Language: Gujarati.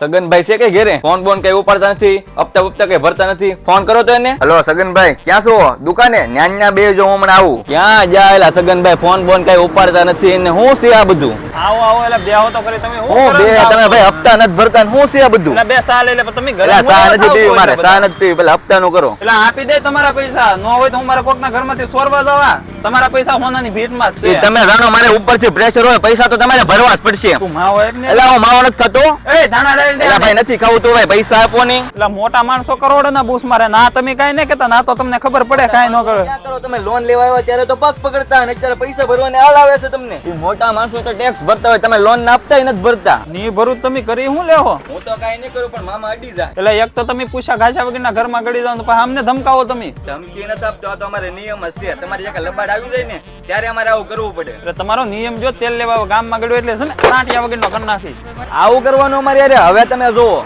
સગનભાઈ છે કે ઘેરે? ફોન બોન કઈ ઉપાડતા નથી હપ્તા હપ્તા કઈ ભરતા નથી. ફોન કરો તો એને. હલો સગનભાઈ ક્યાં છો? દુકાને? ન્યા બે જો હમણાં આવું. ક્યાં જાયેલા સગનભાઈ? ફોન બોન કઈ ઉપાડતા નથી એને. હું છે આ બધું? આવો આવો એટલે બેહો તો ખરી. તમે હું બે તમે ભાઈ હપ્તા નથી ભરતા હું શું છે આ બધું? એટલે બે સાલ એટલે તમે ઘરે સા નથી પીવી મારે સા નથી પીવી પેલા હપ્તાનું કરો. એટલે આપી દે તમારા પૈસા. ન હોય તો હું મારા ઘરમાંથી સોરવા જવા. તમારા પૈસા હોનાની એ છે. તમે જાણો મારે ઉપરથી પ્રેશર હોય પૈસા તો તમારે ભરવા જ પડશે. તું માવો એટલે એટલે હું માવો નથી થતો એ ધાણા એટલે ભાઈ નથી ખાવું તો ભાઈ પૈસા આપો ની એટલે મોટા માણસો કરોડો ના બૂસ મારે ના તમે કઈ નહીં કેતા ના તો તમને ખબર પડે કાઈ ન કરો? તમે લોન લેવા આવ્યા ત્યારે તો પગ પકડતા અને અત્યારે પૈસા ભરવાને હાલ આવે છે તમને. મોટા માણસો તો ટેક્સ ભરતા હોય. તમે લોન ના આપતા નથી ભરતા. ની ભરું તમે કરી હું લેહો? હું તો કાઈ ન કરું પણ મામા અડી જાય. એટલે એક તો તમે પૂછા ઘાસા વગરના ઘરમાં ગડી જાવ તો પછી અમને ધમકાવો તમે. ધમકી નથી આપતો આ તો અમારે નિયમ હશે છે. તમારી એક લબાડ આવી જાય ને, ત્યારે અમારે આવું કરવું પડે. એટલે તમારો નિયમ જો તેલ લેવા ગામમાં ગળ્યો એટલે છે ને કાંટિયા વગરનો કરી નાખી આવું કરવાનું અમારે યાર, હવે તમે જુઓ.